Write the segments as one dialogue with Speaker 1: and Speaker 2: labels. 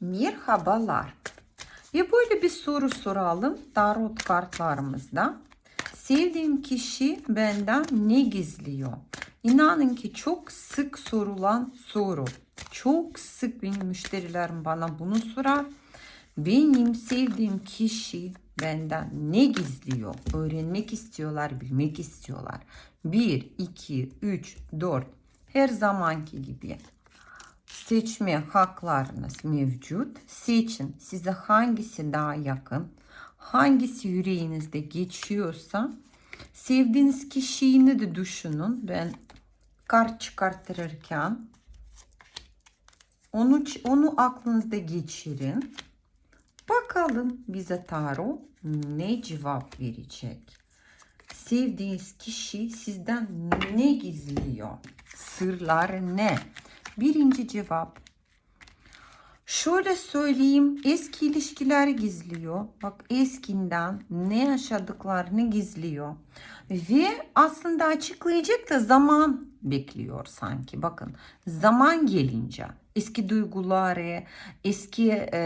Speaker 1: Merhabalar. Ve böyle bir soru soralım tarot kartlarımızda. Sevdiğim kişi benden ne gizliyor? İnanın ki çok sık sorulan soru. Çok sık benim müşterilerim bana bunu sorar. Benim sevdiğim kişi benden ne gizliyor? Öğrenmek istiyorlar, bilmek istiyorlar. 1, 2, 3, 4 her zamanki gibi seçme haklarınız mevcut. Seçin size hangisi daha yakın, hangisi yüreğinizde geçiyorsa sevdiğiniz kişiyi de düşünün. Ben kart çıkartırken onu, onu aklınızda geçirin. Bakalım bize tarot ne cevap verecek? Sevdiğiniz kişi sizden ne gizliyor? Sırlar ne? Birinci cevap. Şöyle söyleyeyim eski ilişkiler gizliyor. Bak eskinden ne yaşadıklarını gizliyor. Ve aslında açıklayacak da zaman bekliyor sanki. Bakın zaman gelince eski duyguları, eski e,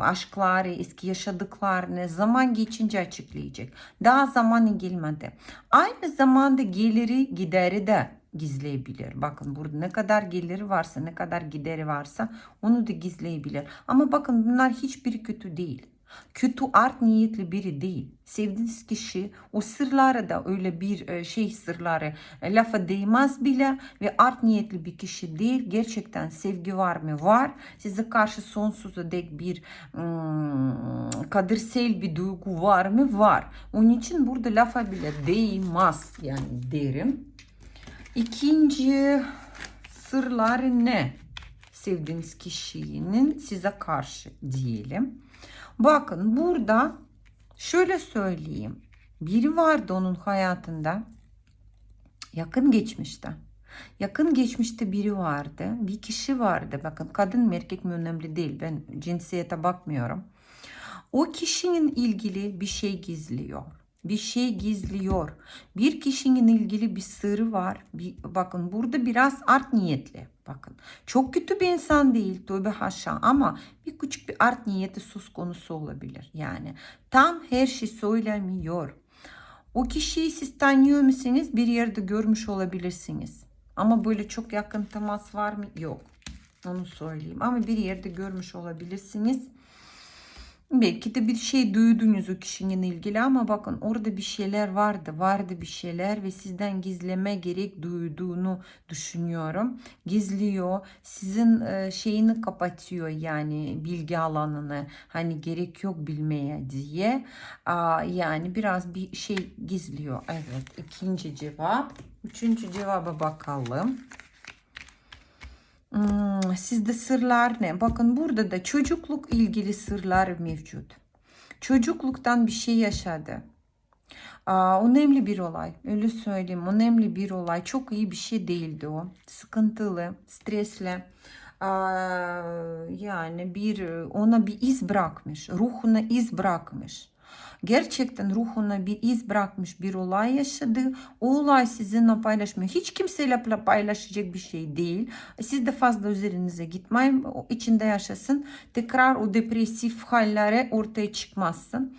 Speaker 1: aşkları, eski yaşadıklarını zaman geçince açıklayacak. Daha zamanı gelmedi. Aynı zamanda geliri gideri de gizleyebilir. Bakın burada ne kadar geliri varsa, ne kadar gideri varsa onu da gizleyebilir. Ama bakın bunlar hiçbiri kötü değil. Kötü art niyetli biri değil. Sevdiğiniz kişi o sırları da öyle bir şey sırları lafa değmez bile ve art niyetli bir kişi değil. Gerçekten sevgi var mı? Var. Size karşı sonsuza dek bir hmm, kadersel bir duygu var mı? Var. Onun için burada lafa bile değmez yani derim. İkinci sırları ne? Sevdiğiniz kişinin size karşı diyelim. Bakın burada şöyle söyleyeyim. Biri vardı onun hayatında yakın geçmişte. Yakın geçmişte biri vardı. Bir kişi vardı. Bakın kadın mı erkek mi önemli değil. Ben cinsiyete bakmıyorum. O kişinin ilgili bir şey gizliyor bir şey gizliyor. Bir kişinin ilgili bir sırrı var. Bir, bakın burada biraz art niyetli. Bakın çok kötü bir insan değil tövbe haşa ama bir küçük bir art niyeti söz konusu olabilir. Yani tam her şey söylemiyor. O kişiyi siz tanıyor musunuz? Bir yerde görmüş olabilirsiniz. Ama böyle çok yakın temas var mı? Yok. Onu söyleyeyim. Ama bir yerde görmüş olabilirsiniz. Belki de bir şey duydunuz o kişinin ilgili ama bakın orada bir şeyler vardı. Vardı bir şeyler ve sizden gizleme gerek duyduğunu düşünüyorum. Gizliyor. Sizin şeyini kapatıyor yani bilgi alanını. Hani gerek yok bilmeye diye. Yani biraz bir şey gizliyor. Evet ikinci cevap. Üçüncü cevaba bakalım. Hmm, sizde sırlar ne? Bakın burada da çocukluk ilgili sırlar mevcut. Çocukluktan bir şey yaşadı. Aa, önemli bir olay. Öyle söyleyeyim. Önemli bir olay. Çok iyi bir şey değildi o. Sıkıntılı, stresli. Aa, yani bir ona bir iz bırakmış. Ruhuna iz bırakmış gerçekten ruhuna bir iz bırakmış bir olay yaşadı. O olay sizinle paylaşmıyor. Hiç kimseyle paylaşacak bir şey değil. Siz de fazla üzerinize gitmeyin. İçinde yaşasın. Tekrar o depresif hallere ortaya çıkmazsın.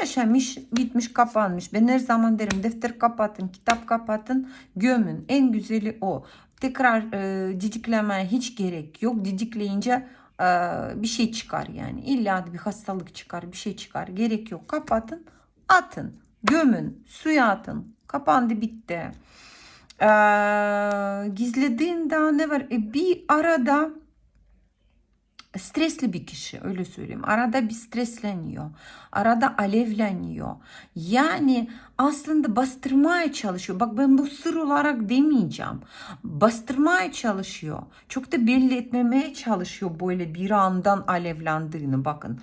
Speaker 1: Yaşamış, bitmiş, kapanmış. Ben her zaman derim defter kapatın, kitap kapatın, gömün. En güzeli o. Tekrar e, didiklemeye hiç gerek yok. Didikleyince bir şey çıkar yani. İlla bir hastalık çıkar, bir şey çıkar. Gerek yok. Kapatın, atın, gömün, suya atın. Kapandı, bitti. Ee, gizlediğinde ne var? E, bir arada stresli bir kişi öyle söyleyeyim. Arada bir stresleniyor. Arada alevleniyor. Yani aslında bastırmaya çalışıyor. Bak ben bu sır olarak demeyeceğim. Bastırmaya çalışıyor. Çok da belli etmemeye çalışıyor böyle bir andan alevlendiğini bakın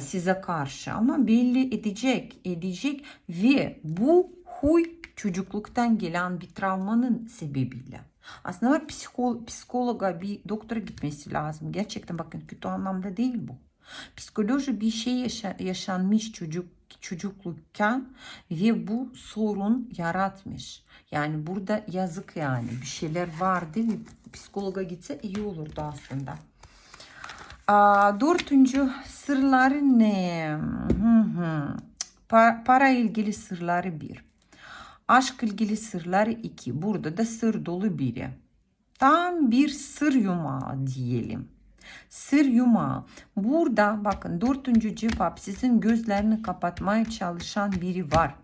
Speaker 1: size karşı. Ama belli edecek, edecek ve bu huy çocukluktan gelen bir travmanın sebebiyle. Aslında var psikolo psikologa bir doktora gitmesi lazım. Gerçekten bakın kötü anlamda değil bu. Psikoloji bir şey yaşa yaşanmış çocuk çocuklukken ve bu sorun yaratmış. Yani burada yazık yani bir şeyler vardı ve psikologa gitse iyi olurdu aslında. Aa, dördüncü sırları ne? Hı hı. Pa- para ilgili sırları bir. Aşk ilgili sırları iki. Burada da sır dolu biri. Tam bir sır yumağı diyelim. Sır yumağı. Burada bakın dördüncü cevap sizin gözlerini kapatmaya çalışan biri var.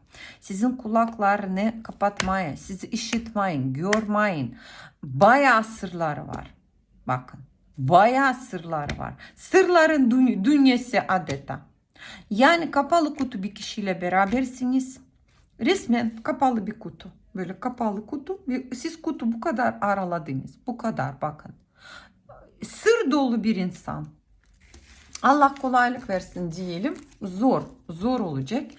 Speaker 1: Sizin kulaklarını kapatmaya, sizi işitmeyin, görmeyin. Bayağı sırları var. Bakın bayağı sırları var. Sırların dü- dünyası adeta. Yani kapalı kutu bir kişiyle berabersiniz. Resmen kapalı bir kutu. Böyle kapalı kutu siz kutu bu kadar araladınız. Bu kadar bakın. Sır dolu bir insan. Allah kolaylık versin diyelim. Zor, zor olacak.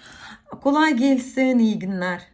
Speaker 1: Kolay gelsin, iyi günler.